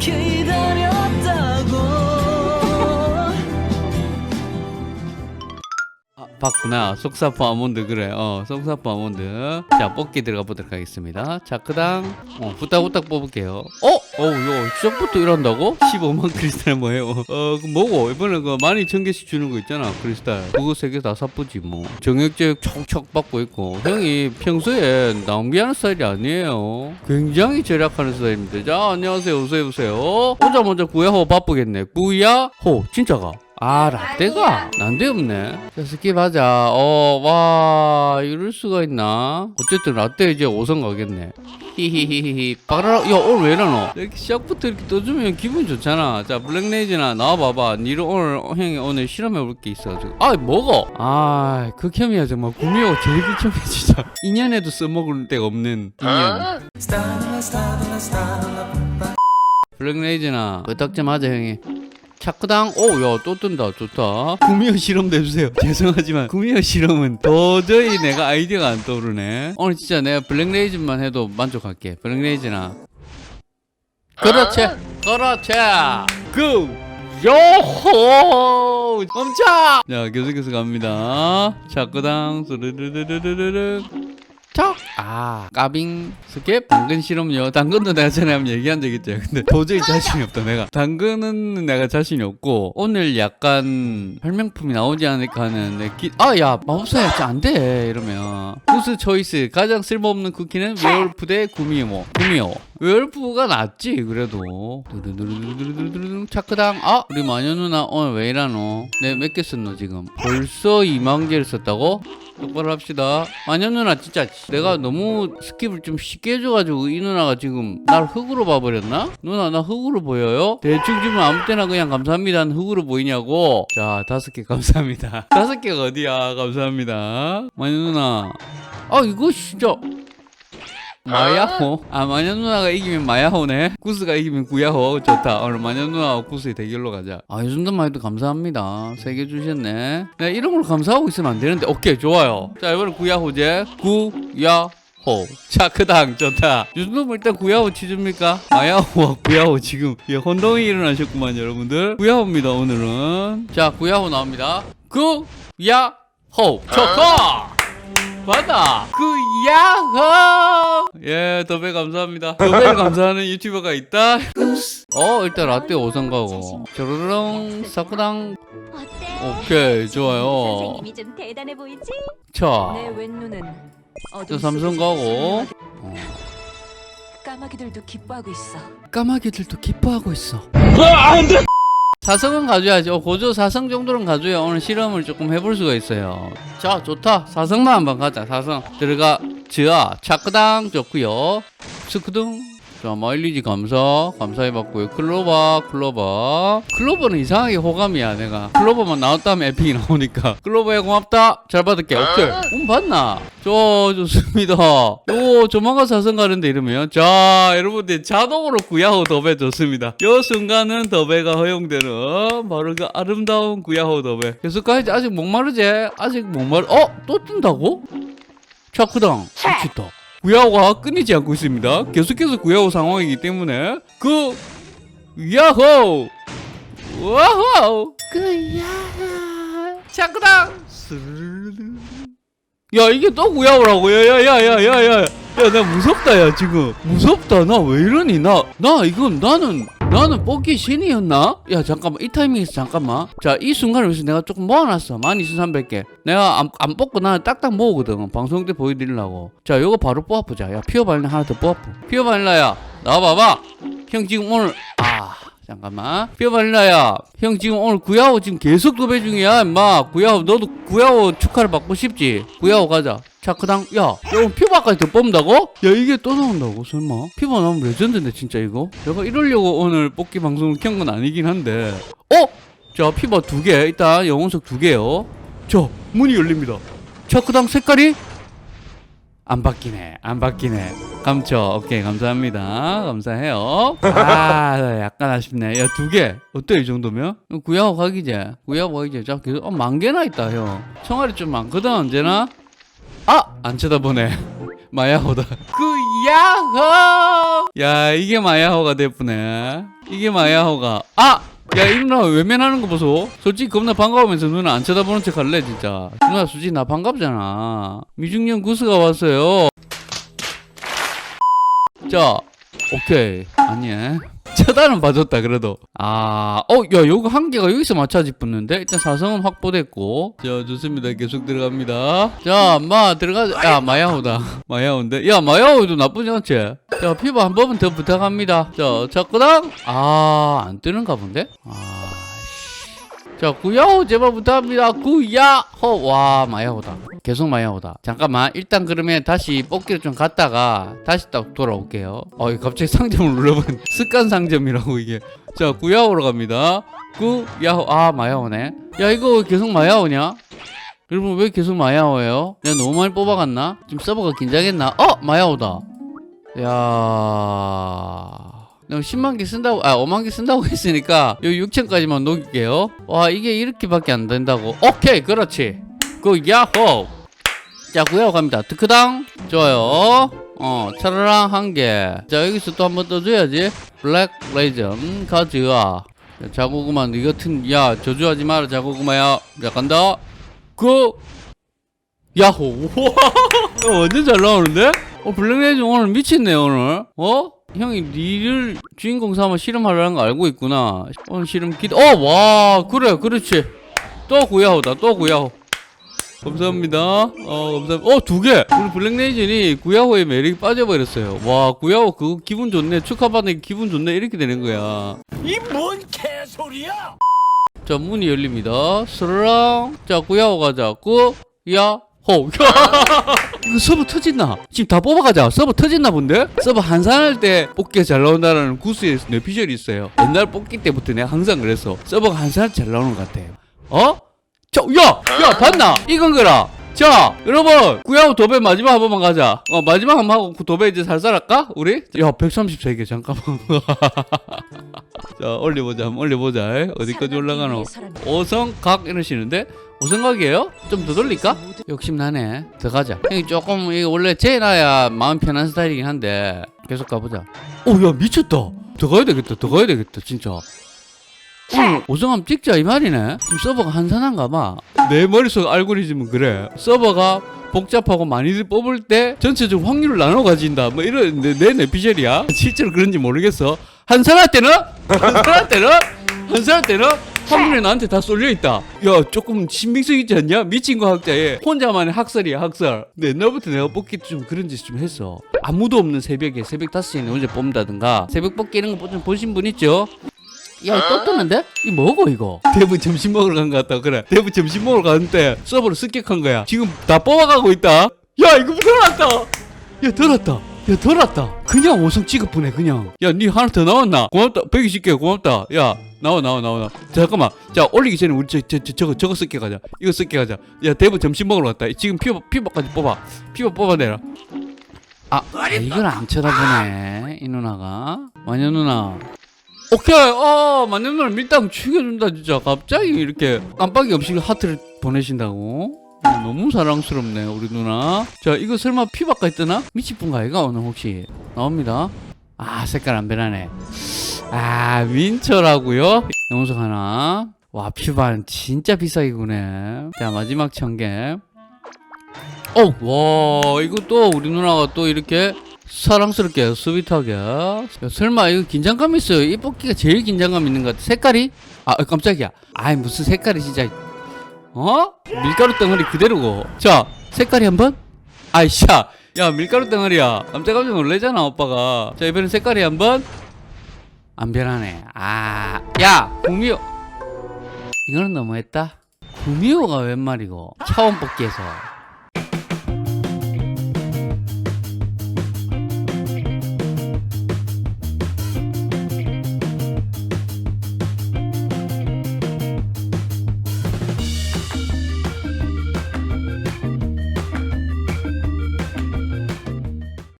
给 봤구나. 속사포 아몬드 그래. 어, 속사포 아몬드. 자, 뽑기 들어가 보도록 하겠습니다. 자, 그다음 어, 후딱후딱 뽑을게요. 어? 어, 이거 시작부터 이런다고? 15만 크리스탈 뭐예요? 어, 그 뭐고? 이번에 그 12,000개씩 주는 거 있잖아. 크리스탈. 그거 세 개 다 사쁘지 뭐. 정액제 촉촉 받고 있고. 형이 평소에 낭비하는 스타일이 아니에요. 굉장히 절약하는 스타일입니다. 자, 안녕하세요. 어서 오세요. 오자마자 구야호 바쁘겠네. 구야호. 진짜가. 아 라떼가 난데없네. 자 스킵하자. 어와 이럴 수가 있나? 어쨌든 라떼 이제 5선 가겠네. 히히히히 빠라라 야 오늘 왜 이러노? 이렇게 시작부터 이렇게 떠주면 기분 좋잖아. 자 블랙레이즈나 나와봐봐. 니를 오늘 형이 오늘 실험해볼 게 있어가지고. 아 먹어! 아 극혐이야 정말. 구미호 제일 극혐이야 진짜. 인연에도 써먹을 데가 없는 인연. 블랙레이즈나 부탁 좀 하자 형이 차크당. 오야 또 뜬다. 좋다. 구미호 실험도 해주세요. 죄송하지만 구미호 실험은 도저히 내가 아이디어가 안 떠오르네. 오늘 진짜 내가 블랙레이즈만 해도 만족할게. 블랙레이즈나. 그렇지. 그렇지. 그 요호. 멈춰 자 계속해서 갑니다. 차크당. 스르르르르르 자, 아, 까빙, 스킵, 당근 실험요. 당근도 내가 전에 한번 얘기한 적 있죠. 근데 도저히 아, 자신이 없다, 내가. 당근은 내가 자신이 없고, 오늘 약간 설명품이 나오지 않을까 하는 내 기, 아, 야, 마법사야, 짜안 돼. 이러면. 구스 초이스, 가장 쓸모없는 쿠키는 웨얼프 대 구미모. 구미호. 웨얼프가 낫지, 그래도. 두루두루두루두루두루 차크당. 아, 우리 마녀 누나 오늘 왜 이러노? 내 몇 개 썼노, 지금? 벌써 2만 개를 썼다고? 똑바로 합시다. 마녀 누나 진짜 내가 너무 스킵을 좀 쉽게 해줘가지고 이 누나가 지금 날 흙으로 봐버렸나? 누나 나 흙으로 보여요? 대충 지금 아무 때나 그냥 감사합니다는 흙으로 보이냐고? 자 다섯 개 감사합니다. 다섯 개가 어디야? 감사합니다. 마녀 누나. 아 이거 진짜 마야호? 아. 마녀 누나가 이기면 마야호네. 구스가 이기면 구야호. 좋다. 오늘 마녀 누나와 구스의 대결로 가자. 아 요즘도 해도 감사합니다. 세 개 주셨네. 내가 이런 걸 감사하고 있으면 안 되는데. 오케이 좋아요. 자 이번엔 구야호제. 구야 호. 차크당 좋다. 요즘도 일단 구야호 치줍니까? 마야호와 구야호 지금 예, 혼동이 일어나셨구만 여러분들. 구야호입니다 오늘은. 자 구야호 나옵니다. 구야호. 좋다 맞다 그 야호. 예 더베 감사합니다. 더베 감사하는 유튜버가 있다. 어 일단 라떼 5선 가고. 저르렁 사쿠당? 오케이 좋아요. 선생님이 좀 대단해 보이지? 자내 왼눈은 저 어둠 삼성 가고. 어, 까마귀들도 기뻐하고 있어. 까마귀들도 기뻐하고 있어 사성은 가져야지. 어, 고조 사성 정도는 가져야 오늘 실험을 조금 해볼 수가 있어요. 자 좋다. 사성만 한번 가자. 사성. 들어가. 지아 차크당 좋고요. 스크둥 자 마일리지 감사. 감사해 받고요. 클로버 클로버. 클로버는 이상하게 호감이야 내가. 클로버만 나왔다면 에픽이 나오니까. 클로버야 고맙다. 잘 받을게. 오케이. 운 받나? 저 좋습니다. 요 조만간 사성 가는데 이러면. 자 여러분들 자동으로 구야호 더베 좋습니다. 요 순간은 더베가 허용되는 바로 그 아름다운 구야호 더베 계속 가야지. 아직 목마르지? 아직 목마르 어? 또 뜬다고? 차크당. 미쳤다 구야호가 끊이지 않고 있습니다. 계속해서 구야호 상황이기 때문에 그 야호! 와호! 구야호. 스르르르 야 이게 또 구야호라고? 야야야야야야 야 나 무섭다 야 지금. 무섭다. 나 왜 이러니? 나 나 이건 나는 나는 뽑기 신이었나? 야 잠깐만. 이 타이밍에서 잠깐만. 자 이 순간을 위해서 내가 조금 모아놨어. 12,300개. 내가 안, 안 뽑고 나는 딱딱 모으거든. 방송 때 보여드리려고. 자 요거 바로 뽑아보자. 야 피어 바닐라 하나 더 뽑아보 피어 바닐라야 나와봐봐. 형 지금 오늘 아 잠깐만 바닐라야 형 지금 오늘 구야호 지금 계속 도배 중이야 임마 구야호 너도 구야호 축하를 받고 싶지 구야호 가자 차크당 야, 야 오늘 피바까지 더 뽑는다고? 야 이게 또 나온다고 설마? 피바 나오면 레전드인데 진짜 이거? 내가 이러려고 오늘 뽑기 방송을 켠 건 아니긴 한데 어? 자 피바 두개 일단 영혼석 두 개요 자 문이 열립니다 차크당 색깔이? 안 바뀌네 안 바뀌네. 감초 오케이 감사합니다. 감사해요. 아 약간 아쉽네. 야 두 개. 어때 이 정도면? 구야호 가기제. 구야호 가기제. 자 계속 어, 만 개나 있다 형. 청아리 좀 많거든 언제나? 아! 안 쳐다보네. 마야호다. 그 야호 야 이게 마야호가 됐구네 이게 마야호가. 아! 야 이 누나 외면하는 거 보소. 솔직히 겁나 반가우면서 누나 안 쳐다보는 척 할래 진짜. 누나 솔직히 나 반갑잖아. 미중년 구스가 왔어요. 자 오케이. 아니에 차단은 봐줬다 그래도. 아어야 요거 한 개가 여기서 마차지 붙는데? 일단 사성은 확보됐고. 자 좋습니다. 계속 들어갑니다. 자마 들어가자 야 마야호다. 마야호인데? 야 마야호도 나쁘지 않지? 자 피부 한 번만 더 부탁합니다. 자 자꾸당? 아안 뜨는가 본데? 아 자, 구야호 제발 부탁합니다. 구야호. 와, 마야호다. 계속 마야호다. 잠깐만. 일단 그러면 다시 뽑기를 좀 갔다가 다시 딱 돌아올게요. 어, 갑자기 상점을 눌러본 습관 상점이라고 이게. 자, 구야호로 갑니다. 구야호. 아, 마야호네. 야, 이거 계속 마야호냐? 여러분 왜 계속 마야호예요? 내가 너무 많이 뽑아갔나? 지금 서버가 긴장했나? 어, 마야호다. 야. 내가 10만 개 쓴다고 아 5만 개 쓴다고 했으니까 요 6천까지만 녹일게요. 와 이게 이렇게밖에 안 된다고. 오케이 그렇지. 그 야호. 자 구야호 갑니다. 드크당. 좋아요. 어 차라랑 한개자 여기서 또 한 번 떠줘야지. 블랙 레이전 가즈아. 자, 자고구마 니 같은 야 저주하지 마라 자고구마야. 자 간다. 그 야호. 야, 완전 잘 나오는데? 어 블랙 레이전 오늘 미쳤네 오늘. 어? 형이 니를 주인공 삼아 실험하려는 거 알고 있구나. 오늘 실험 기대 어와 그래 그렇지. 또 구야호다 또 구야호. 감사합니다. 어 감사합니다 어두 개. 우리 블랙레이전이 구야호의 매력이 빠져버렸어요. 와 구야호 그거 기분 좋네. 축하받는 기분 좋네. 이렇게 되는 거야. 이 뭔 개소리야? 자 문이 열립니다. 스르랑 자 구야호 가자. 구야 호 이거 서버 터진나? 지금 다 뽑아가자 서버 터진나 본데? 서버 한산할 때 뽑기가 잘 나온다는 구스의 뇌피셜이 있어요 옛날 뽑기 때부터 내가 항상 그랬어 서버가 한산할 때 잘 나오는 것 같아 어? 자, 야! 야 봤나? 이건 거라 자 여러분 구야호 도배 마지막 한 번만 가자 어 마지막 한 번 하고 그 도배 이제 살살 할까? 우리? 야 133개 잠깐만 자 올려보자 한번 올려보자 어디까지 올라가노 오성 각 이러시는데 오성각이에요? 좀 더 돌릴까? 욕심나네. 더 가자. 형이 조금 이거 원래 재놔야 마음 편한 스타일이긴 한데 계속 가보자. 오야 미쳤다. 더 가야 되겠다 더 가야 되겠다 진짜. 오성함 찍자 이 말이네. 지금 서버가 한산한가 봐내 머릿속 알고리즘은 그래. 서버가 복잡하고 많이들 뽑을 때 전체적으로 확률을 나눠 가진다. 뭐 이런 내, 내 내피셜이야. 실제로 그런지 모르겠어. 한산할 때는? 한산할 때는? 한산할 때는 확률이 나한테 다 쏠려 있다 야 조금 신빙성 있지 않냐 미친 거 학자의 혼자만의 학설이야 학설 근데 옛날부터 내가 뽑기 좀 그런 짓 좀 했어 아무도 없는 새벽에 새벽 5시에 혼자 뽑는다든가 새벽 뽑기 이런 거좀 보신 분 있죠 야, 이거 또 뜨는데? 이 뭐고, 이거? 대부 점심 먹으러 간 것 같다. 그래. 대부 점심 먹으러 가는데 서버로 습격한 거야. 지금 다 뽑아가고 있다. 야, 이거 덜 왔다. 야, 덜 왔다. 야, 덜 왔다. 그냥 5성 찍어보네, 그냥. 야, 니 하나 더 나왔나? 고맙다. 120개 고맙다. 야, 나와, 나와, 나와, 나와. 잠깐만. 자, 올리기 전에 우리 저, 저, 저, 저거, 저거 습격하자. 이거 습격하자. 야, 대부 점심 먹으러 갔다. 지금 피버, 피버까지 뽑아. 피버 뽑아내라. 아, 아, 이걸 안 쳐다보네. 이 누나가. 마녀 누나. 오케이 어 만년 누나 밀당 죽여준다 진짜 갑자기 이렇게 깜빡이 없이 하트를 보내신다고 어, 너무 사랑스럽네 우리 누나. 자 이거 설마 피박까지 뜨나? 미치뿐가 아이가 오늘 혹시 나옵니다? 아 색깔 안 변하네. 아 민철하고요? 영석 하나. 와 피반 진짜 비싸게 구네. 자 마지막 천개. 어와 이거 또 우리 누나가 또 이렇게 사랑스럽게 스윗하게. 야, 설마 이거 긴장감 있어요? 이 뽑기가 제일 긴장감 있는 것 같아. 색깔이? 아 어, 깜짝이야. 아이 무슨 색깔이 진짜 어? 밀가루 덩어리 그대로고. 자 색깔이 한번? 아이샤! 야 밀가루 덩어리야. 깜짝 깜짝 놀래잖아 오빠가. 자 이번엔 색깔이 한번? 안 변하네. 아야 구미호 이거는 너무했다. 구미호가 웬 말이고 차원 뽑기에서